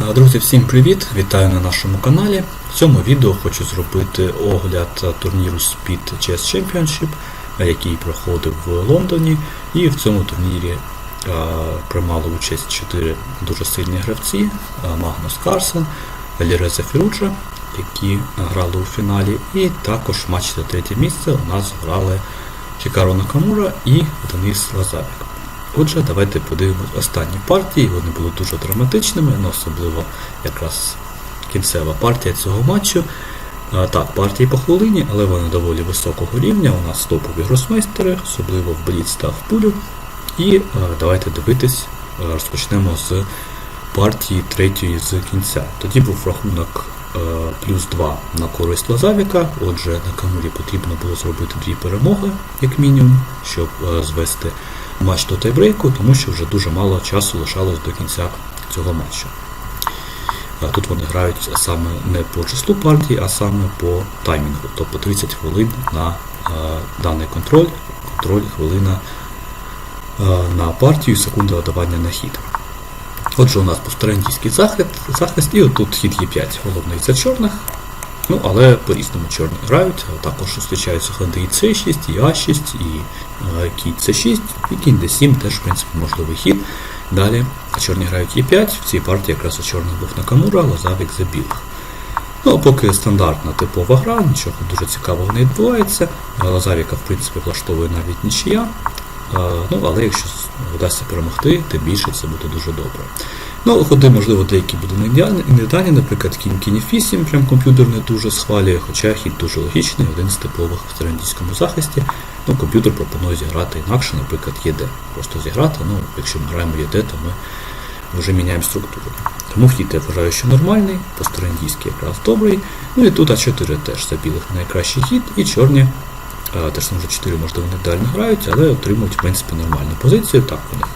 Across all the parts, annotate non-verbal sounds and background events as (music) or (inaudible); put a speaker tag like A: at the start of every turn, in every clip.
A: Е, Друзі, всім привіт! Вітаю на нашому каналі. В цьому відео хочу зробити огляд е, турніру Speed Chess Championship, е, який проходив в Лондоні. І в цьому турнірі приймали участь 4 дуже сильні гравці: Магнус Карсен, Ліреза Фіруджа, які грали у фіналі. І також в матчі за третє місце у нас грали Хікаро Накамура і Денис Лазарик. Отже, давайте подивимось останні партії. Вони були дуже драматичними, ну, особливо якраз кінцева партія цього матчу. Так, партії по хвилині, але вони доволі високого рівня. У нас топові гросмейстери, особливо в Бліц та в пулю. І давайте дивитись, розпочнемо з партії третьої з кінця. Тоді був рахунок плюс 2 на користь Лазавіка. Отже, на Камурі потрібно було зробити дві перемоги, як мінімум, щоб звести матч до тайбрейку, тому що вже дуже мало часу лишалось до кінця цього матчу. Тут вони грають саме не по числу партій, а саме по таймінгу, тобто 30 хвилин на е, даний контроль, контроль хвилина е, на партію, секунда додавання на хід. Отже, у нас повторендійський захист, захист і отут хід Е5, головний за чорних. Ну, але по-різному чорні грають. Також зустрічаються ходи і С6, і А6, і кінь С6, і кінь Д7 теж, в принципі, можливий хід. Далі чорні грають Е5, в цій партії якраз у чорних був Накамура, Лазавік за білих. Ну, а поки стандартна типова гра, нічого дуже цікавого не відбувається. Лазавіка, в принципі, влаштовує навіть нічия. Ну, але якщо вдасться перемогти, тим більше це буде дуже добре. Ну, ходи, можливо, деякі будуть не ідеальні, не ідеальні, наприклад, кінь кінь 8, прям комп'ютер дуже схвалює, хоча хід дуже логічний, один з типових в трендійському захисті. Ну, комп'ютер пропонує зіграти інакше, наприклад, ЄД. Просто зіграти, ну, якщо ми граємо ЄД, то ми вже міняємо структуру. Тому вхід я вважаю, що нормальний, по-сторендійськи якраз добрий. Ну і тут А4 теж за білих найкращий хід, і чорні там вже 4, можливо, не ідеально грають, але отримують в принципі нормальну позицію. Так, у них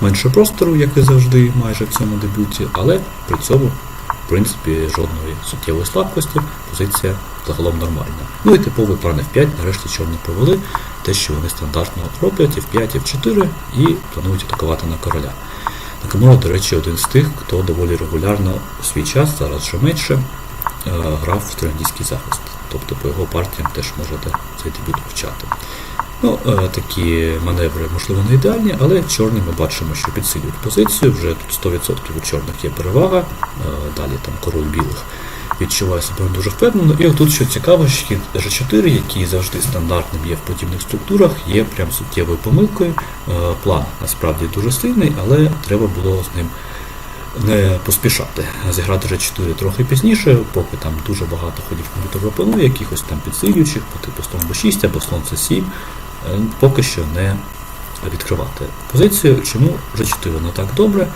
A: менше простору, як і завжди, майже в цьому дебюті, але при цьому, в принципі, жодної суттєвої слабкості, позиція загалом нормальна. Ну і типовий план F5, нарешті чорні провели те, що вони стандартно роблять, F5, F4 і планують атакувати на короля. Накамура, до речі, один з тих, хто доволі регулярно у свій час, зараз вже менше, е, грав в трендійський захист. Тобто по його партіям теж можете цей дебют вивчати. Ну, е, такі маневри, можливо, не ідеальні, але чорні ми бачимо, що підсилюють позицію. Вже тут 100% у чорних є перевага. Е, Далі там король білих відчуває себе дуже впевнено. І отут, що цікаво, що хід G4, який завжди стандартним є в подібних структурах, є прям суттєвою помилкою. Е, План насправді дуже сильний, але треба було з ним не поспішати. Зіграти G4 трохи пізніше, поки там дуже багато ходів комп'ютер пропонує, якихось там підсилюючих, по типу слон B6 або слон C7, е, поки що не відкривати позицію. Чому G4 не так добре?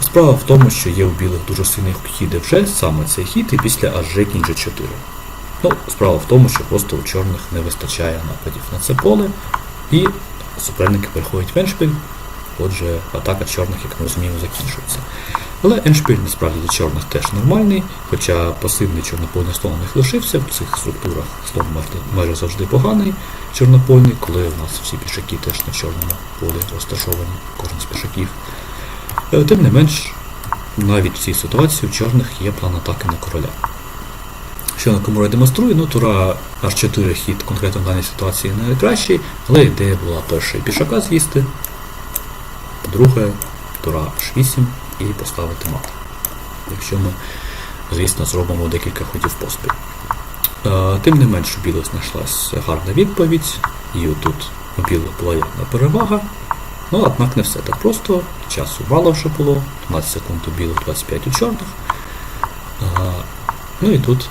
A: Справа в тому, що є у білих дуже сильний хід вже саме цей хід, і після аж кінь G4. Ну, справа в тому, що просто у чорних не вистачає нападів на це поле, і суперники переходять в еншпіль, отже, атака чорних, як ми розуміємо, закінчується. Але еншпіль насправді для чорних теж нормальний, хоча пасивний чорнопольний слон них лишився, в цих структурах слон майже- завжди поганий чорнопольний, коли у нас всі пішаки теж на чорному полі розташовані, кожен з пішаків. Е, Тим не менш, навіть в цій ситуації у чорних є план атаки на короля. Що Накамура демонструє, ну тура H4 хід конкретно в даній ситуації найкращий, але ідея була перше пішака з'їсти, по-друге, тура H8 і поставити мат. Якщо ми, звісно, зробимо декілька ходів поспіль. Е, Тим не менш, у білих знайшлась гарна відповідь, і отут у білих була явна перевага. Ну, однак не все так просто. Часу мало вже було, 12 секунд у білих, 25 у чорних. Ну і тут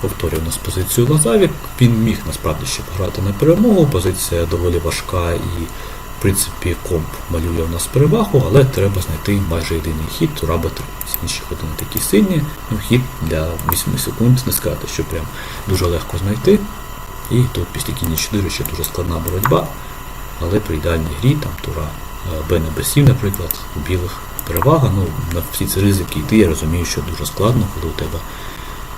A: повторюю нас позицію Лазавік. Він міг насправді ще пограти на перемогу. Позиція доволі важка і, в принципі, комп малює у нас перевагу, але треба знайти майже єдиний хід, тура Б3. Інші ходи не такі сильні. Ну, хід для 8 секунд не сказати, що прям дуже легко знайти. І тут після кінь 4 ще дуже складна боротьба. Але при ідеальній грі, там тура е, Б на Б7, наприклад, у білих перевага. Ну, на всі ці ризики йти, я розумію, що дуже складно, коли у тебе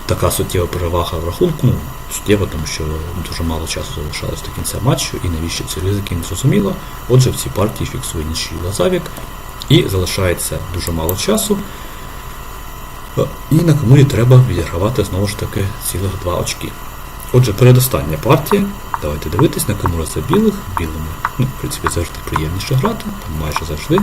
A: така суттєва перевага в рахунку. Ну, суттєва, тому що дуже мало часу залишалось до кінця матчу, і навіщо ці ризики не зрозуміло. Отже, в цій партії фіксує нічию Лазавік, і залишається дуже мало часу. Е, І на камурі треба відігравати знову ж таки цілих два очки. Отже, передостання партія. Давайте дивитись, на камура за білих, білими. Ну, в принципі, завжди приємніше грати, майже завжди.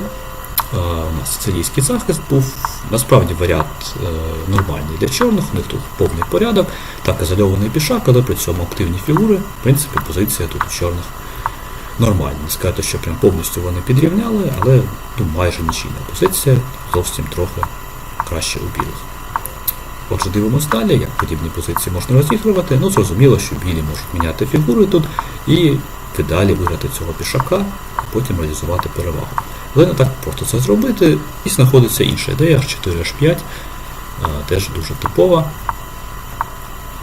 A: А, у нас сицилійський захист був насправді варіант е, нормальний для чорних, у них тут повний порядок, так ізольований пішак, але при цьому активні фігури. В принципі, позиція тут у чорних нормальна. Не сказати, що прям повністю вони підрівняли, але ну, майже нічийна позиція, зовсім трохи краще у білих. Отже, дивимося далі, як подібні позиції можна розігрувати. Ну, зрозуміло, що білі можуть міняти фігури тут і в ідеалі виграти цього пішака, а потім реалізувати перевагу. Але не так просто це зробити, і знаходиться інша ідея, H4, H5, теж дуже типова.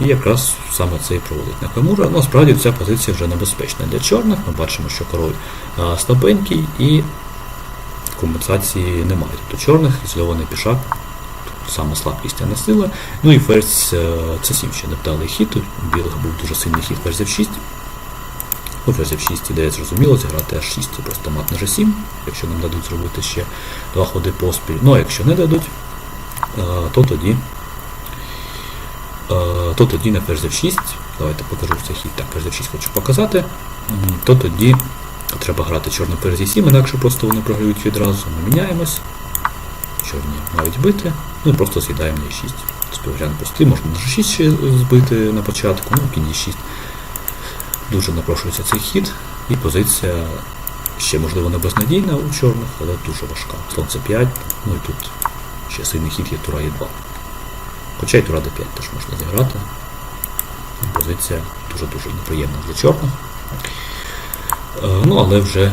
A: І якраз саме це і проводить Накамура. Ну, справді ця позиція вже небезпечна для чорних. Ми бачимо, що король слабенький і компенсації немає. Тобто чорних ізольований пішак, саме слабкість, а не сила. Ну і ферзь це 7 ще невдалий хід. У білих був дуже сильний хід ферзь F6. Ну, ферзь F6 ідея зрозуміло, зіграти H6 це просто мат на G7, якщо нам дадуть зробити ще два ходи поспіль. Ну а якщо не дадуть, е, то тоді е, то тоді на ферзь F6, давайте покажу цей хід, так, ферзь F6 хочу показати, то тоді треба грати чорний ферзь E7, інакше просто вони програють відразу. Ми міняємось. Чорні мають бити, ну і просто з'їдаємо на E6. Тобто варіант простий, можна на G6 ще збити на початку, ну кінь E6. Дуже напрошується цей хід, і позиція ще, можливо, не безнадійна у чорних, але дуже важка. Слон С5, ну і тут ще сильний хід є Тура Е2. Хоча і Тура Д5 теж можна зіграти. Позиція дуже-дуже неприємна для чорних. Е, Ну, але вже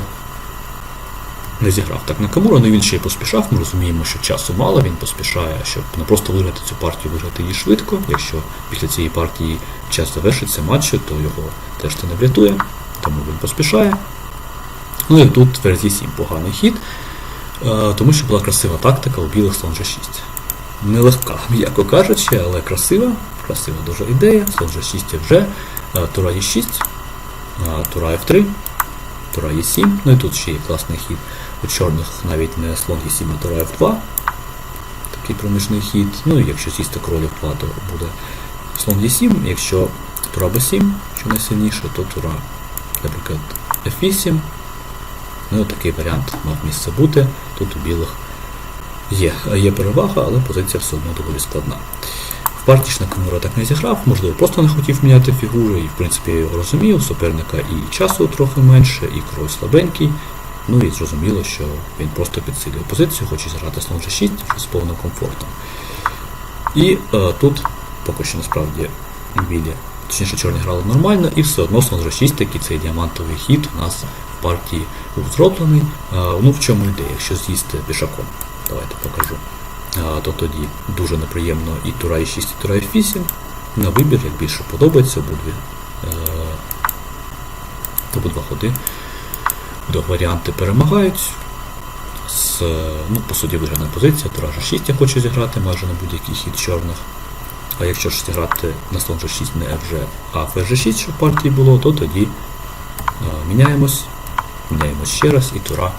A: не зіграв так на Камура, але він ще й поспішав. Ми розуміємо, що часу мало, він поспішає, щоб не просто виграти цю партію, виграти її швидко. Якщо після цієї партії час завершиться матчу, то його теж це не врятує, тому він поспішає. Ну і тут ферзь Е7 поганий хід, е, тому що була красива тактика у білих слон G6. Нелегка, м'яко кажучи, але красива, красива дуже ідея. Слон G6 вже, Тура Е6, е, Тура F3, Тура Е7, ну і тут ще є класний хід. У чорних навіть не слон Е7, а Тура F2. Такий проміжний хід. Ну і якщо з'їсти король F2, то буде слон Е7. Якщо Тура Б7, що найсильніше, то Тура, наприклад, F8. Ну такий варіант мав місце бути. Тут у білих є, є перевага, але позиція все одно доволі складна. В партії ж Накамура так не зіграв, можливо, просто не хотів міняти фігури, і в принципі я його розумів, суперника і часу трохи менше, і крой слабенький. Ну і зрозуміло, що він просто підсилює позицію, хоче зіграти слон G6 з повним комфортом. І е, тут поки що насправді білі, точніше чорні грали нормально, і все одно слон G6, такий цей діамантовий хід у нас в партії був зроблений. Е, ну в чому ідея, якщо з'їсти пішаком? Давайте покажу. Е, то тоді дуже неприємно і Тура і 6, і Тура і 8. На вибір, як більше подобається, обидві, е, обидва ходи. До варіанти перемагають. З, ну, по суті, виграна позиція, Тура G6 я хочу зіграти майже на будь-який хід чорних. А якщо ж зіграти на слон G6 не FG, а ферзь G6, що партії було, то тоді е, міняємось, міняємось ще раз і Тура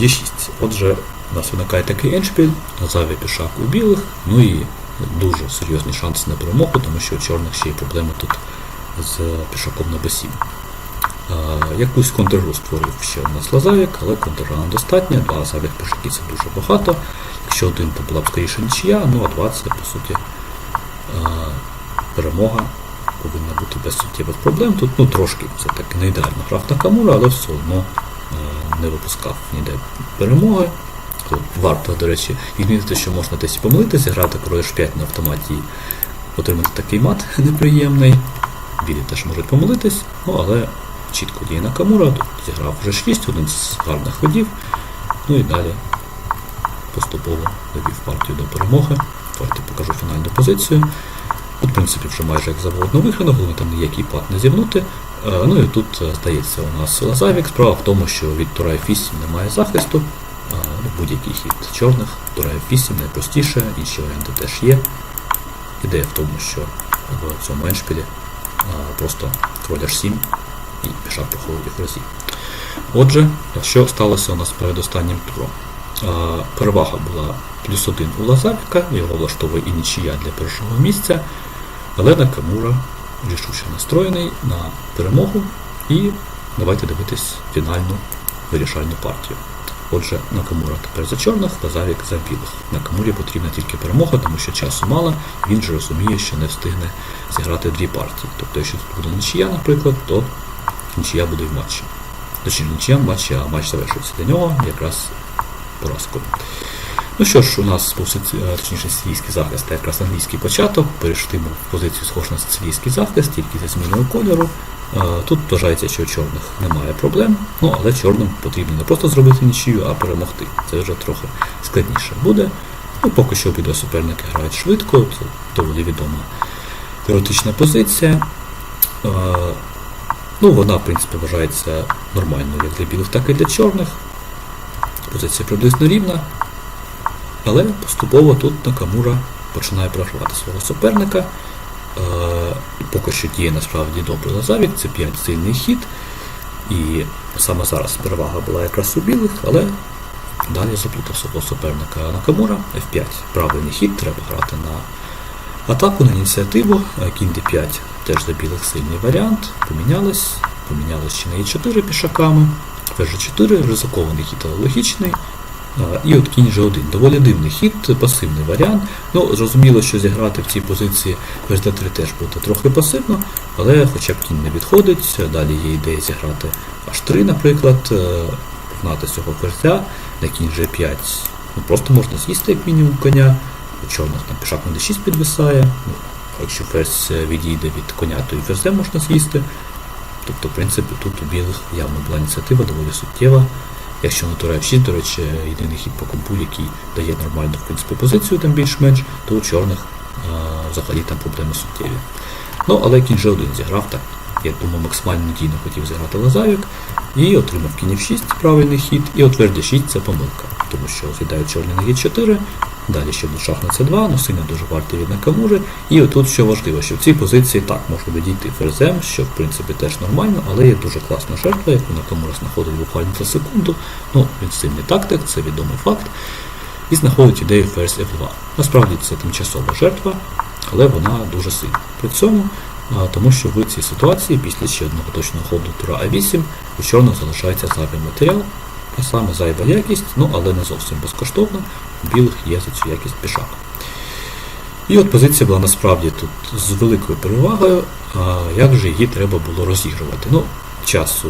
A: Е6. Отже, у нас виникає такий еншпіль, зайвий пішак у білих, ну і дуже серйозні шанси на перемогу, тому що у чорних ще є проблеми тут з пішаком на b7. Якусь контргру створив ще у нас Лазавік, але контргра недостатня, два зайвих пішаки це дуже багато. Якщо один, то була б скоріше нічия, ну а два це по суті перемога повинна бути без суттєвих проблем. Тут ну, трошки це так не ідеально грав Накамура, але все одно не випускав ніде перемоги. Варто, до речі, відмітити, що можна десь помилитися, грати король H5 на автоматі і отримати такий мат (laughs) неприємний. Білі теж можуть помилитись, ну але чітко діє Накамура, тут зіграв вже 6, один з гарних ходів. Ну і далі поступово довів партію до перемоги. Давайте покажу фінальну позицію. Тут, в принципі, вже майже як завгодно виграно, головне там ніякий пад не зівнути. Е, Ну і тут, е, здається, у нас Лазавік. Справа в тому, що від Тура F8 немає захисту. Ну, Будь-який хід чорних, Тура F8 найпростіше, інші варіанти теж є. Ідея в тому, що в цьому еншпілі просто король H7 і пішак проходить їх разів. Отже, що сталося у нас перед останнім туром? Перевага була плюс один у Лазавіка, його влаштовує і нічия для першого місця, але Накамура рішуче настроєний на перемогу. І давайте дивитись фінальну вирішальну партію. Отже, Накамура тепер за чорних, Лазавік за білих. Накамурі потрібна тільки перемога, тому що часу мало, він же розуміє, що не встигне зіграти дві партії. Тобто, якщо тут буде нічия, наприклад, то нічия буде в матчі. Точніше, нічия в матчі, а матч завершується для нього якраз поразкою. Ну що ж, у нас позиція, точніше сирійський захист, а якраз англійський початок. Перейшли в позицію схож на сирійський захист, тільки зі зміною кольору. Е, Тут вважається, що у чорних немає проблем, ну але чорним потрібно не просто зробити нічию, а перемогти. Це вже трохи складніше буде. Ну, поки що обидва суперники грають швидко, це доволі відома теоретична позиція. Ну, вона, в принципі, вважається нормальною як для білих, так і для чорних. Позиція приблизно рівна. Але поступово тут Накамура починає програвати свого суперника. Е, поки що діє насправді добре Лазавік, це 5 сильний хід. І саме зараз перевага була якраз у білих, але далі заплутав свого суперника Накамура. F5 правильний хід, треба грати на атаку, на ініціативу. Кінь D5 теж для білих сильний варіант. Помінялись. Помінялись ще на E4 пішаками. Ферзь G4 ризикований хід, але логічний. І от кінь G1. Доволі дивний хід, пасивний варіант. Ну, зрозуміло, що зіграти в цій позиції ферзь D3 теж буде трохи пасивно, але хоча б кінь не відходить. Далі є ідея зіграти H3, наприклад, е, гнати цього ферзя, на кінь G5. Ну, просто можна з'їсти як мінімум коня. У чорних там пішак на D6 підвисає. Якщо ферзь відійде від коня, то і ферзя можна з'їсти. Тобто, в принципі, тут у білих явно була ініціатива доволі суттєва. Якщо на тура F6, до речі, єдиний хід по компу, який дає нормальну в принципі, позицію там більш-менш, то у чорних а, взагалі там проблеми суттєві. Ну, але кінь G1 зіграв так. Я думаю, максимально надійно хотів зіграти Лазавік і отримав кінь F6 правильний хід, і от ферзь D6 це помилка, тому що з'їдають чорні на G4, далі ще буде шах на C2, ну сильно дуже вартий від Накамури. І отут що важливо, що в цій позиції так можна відійти ферзем, що в принципі теж нормально, але є дуже класна жертва, яку Накамура знаходить буквально за секунду. Ну, він сильний тактик, це відомий факт. І знаходить ідею ферзь F2. Насправді це тимчасова жертва, але вона дуже сильна. При цьому, тому що в цій ситуації, після ще одного точного ходу тура А8, у чорних залишається зайвий матеріал, а саме зайва якість, ну але не зовсім безкоштовна, у білих є за цю якість пішак. І от позиція була насправді тут з великою перевагою, а як же її треба було розігрувати. Ну, часу,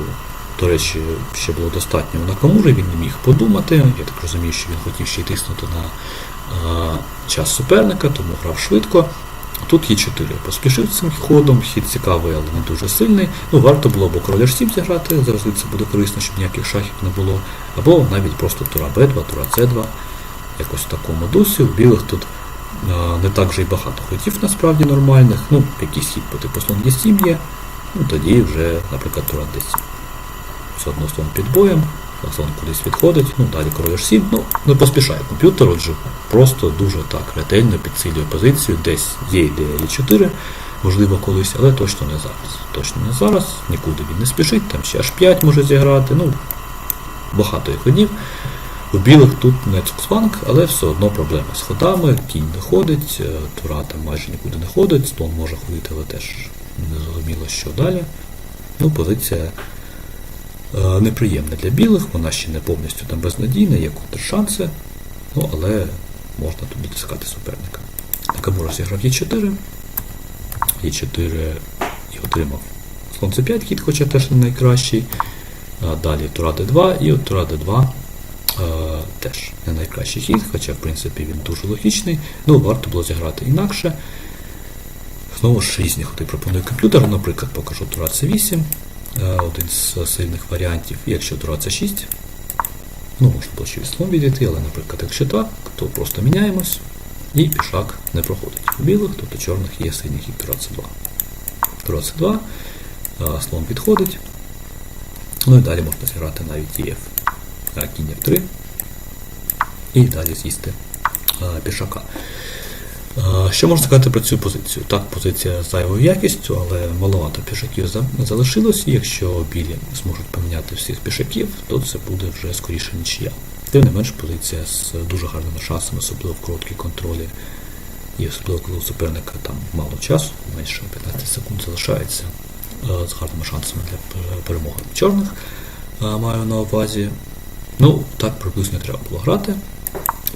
A: до речі, ще було достатньо на Камури, він не міг подумати. Я так розумію, що він хотів ще й тиснути на а, час суперника, тому грав швидко. Тут є 4 поспішив цим ходом, хід цікавий, але не дуже сильний. Ну, варто було або короля ж 7 зіграти, завжди це буде корисно, щоб ніяких шахів не було, або навіть просто тура Б2, тура С2, якось в такому дусі. У білих тут а, не так вже й багато ходів насправді нормальних. Ну, якийсь хід по типу слон D7 є, ну тоді вже, наприклад, тура D7. Все одно слон під боєм, слон кудись відходить, ну далі король H7, ну не поспішає комп'ютер, отже, просто дуже так ретельно підсилює позицію, десь є ідея Е4, можливо колись, але точно не зараз. Точно не зараз, нікуди він не спішить, там ще H5 може зіграти, ну багато є ходів. У білих тут не цуксванг, але все одно проблема з ходами, кінь не ходить, е, тура там майже нікуди не ходить, слон може ходити, але теж не зрозуміло, що далі. Ну, позиція неприємна для білих, вона ще не повністю там безнадійна, є контршанси, ну, але можна тут дотискати суперника. Накамура зіграв Е4, Е4 і отримав слон С5 хід, хоча теж не найкращий. Далі Тура Д2 і от Тура Д2 е, теж не найкращий хід, хоча в принципі він дуже логічний. Ну, варто було зіграти інакше. Знову ж різні ходи пропонує комп'ютер, наприклад, покажу Тура С8, е, один з сильних варіантів. Якщо Тура С6, ну можна було ще і слон відійти, але, наприклад, якщо так, то просто міняємось і пішак не проходить. У білих, тобто чорних є сильний хід Тура С2. Тура С2, е, слон підходить. Ну і далі можна зіграти навіть ЄФ кінь F3 і далі з'їсти е, пішака. Що можна сказати про цю позицію? Так, позиція з зайвою якістю, але маловато пішаків за- залишилось, і якщо білі зможуть поміняти всіх пішаків, то це буде вже скоріше нічия. Тим не менш, позиція з дуже гарними шансами, особливо в короткі контролі. І особливо, коли у суперника там мало часу, менше 15 секунд залишається е, з гарними шансами для перемоги чорних. е, Маю на увазі. Ну, так приблизно треба було грати.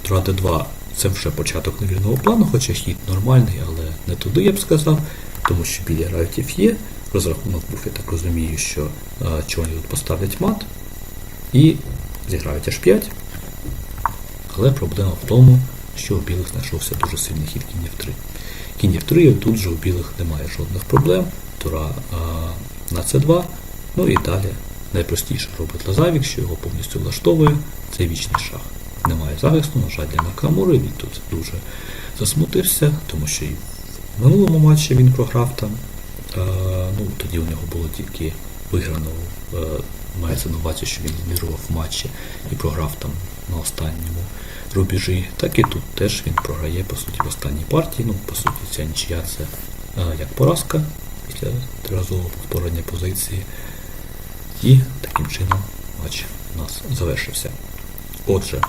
A: Тура Д2 це вже початок невільного плану, хоча хід нормальний, але не туди, я б сказав, тому що біля райтів є. Розрахунок був, я так розумію, що чорні тут поставлять мат і зіграють аж 5. Але проблема в тому, що у білих знайшовся дуже сильний хід кінь F3. Кінь F3, тут же у білих немає жодних проблем. Тура а, на c2. Ну і далі найпростіше робить Лазавік, що його повністю влаштовує. Це вічний шах. Немає захисту, на жаль, для Накамури. Він тут дуже засмутився, тому що і в минулому матчі він програв там. Е, ну, тоді у нього було тільки виграно, е, мається на увазі, що він лідирував в матчі і програв там на останньому рубежі. Так і тут теж він програє, по суті, в останній партії. Ну, по суті, ця нічия це е, як поразка після триразового повторення позиції. І таким чином матч у нас завершився. Отже,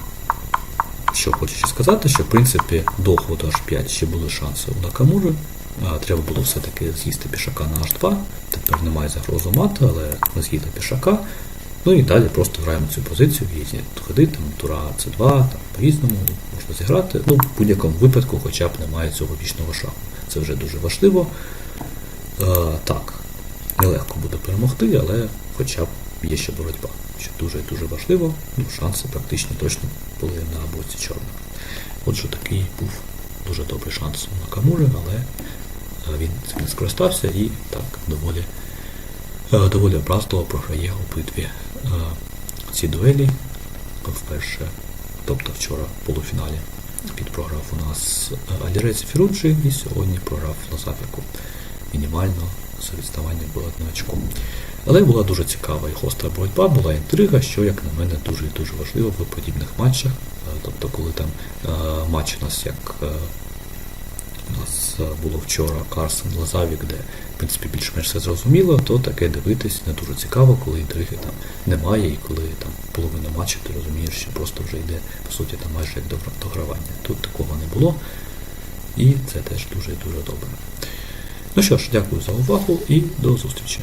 A: що хочу сказати, що в принципі до ходу H5 ще були шанси у Накамури. Треба було все-таки з'їсти пішака на H2. Тепер немає загрозу мати, але ми з'їли пішака. Ну і далі просто граємо цю позицію, різні ходи, там тура C2, там по-різному можна зіграти. Ну, в будь-якому випадку, хоча б немає цього вічного шаху. Це вже дуже важливо. Е, так, нелегко буде перемогти, але хоча б є ще боротьба, що дуже дуже важливо. Ну, шанси практично точно були на боці чорних. Отже, такий був дуже добрий шанс у Накамури, але е, він цим не скористався і так доволі, е, доволі образливо програє обидві е, ці дуелі. Вперше, тобто вчора в полуфіналі під програв у нас Алірець Фіруджі і сьогодні програв Лазафіку. Мінімально з відставанням було одне очко. Але була дуже цікава і гостра боротьба, була інтрига, що, як на мене, дуже і дуже важливо в подібних матчах. Е, Тобто, коли там е, матч у нас як е, у нас було вчора Карсон Лазавік, де в принципі більш-менш все зрозуміло, то таке дивитись не дуже цікаво, коли інтриги там немає, і коли там половина матчу ти розумієш, що просто вже йде, по суті, там майже як до догравання. Тут такого не було, і це теж дуже і дуже добре. Ну що ж, дякую за увагу і до зустрічі.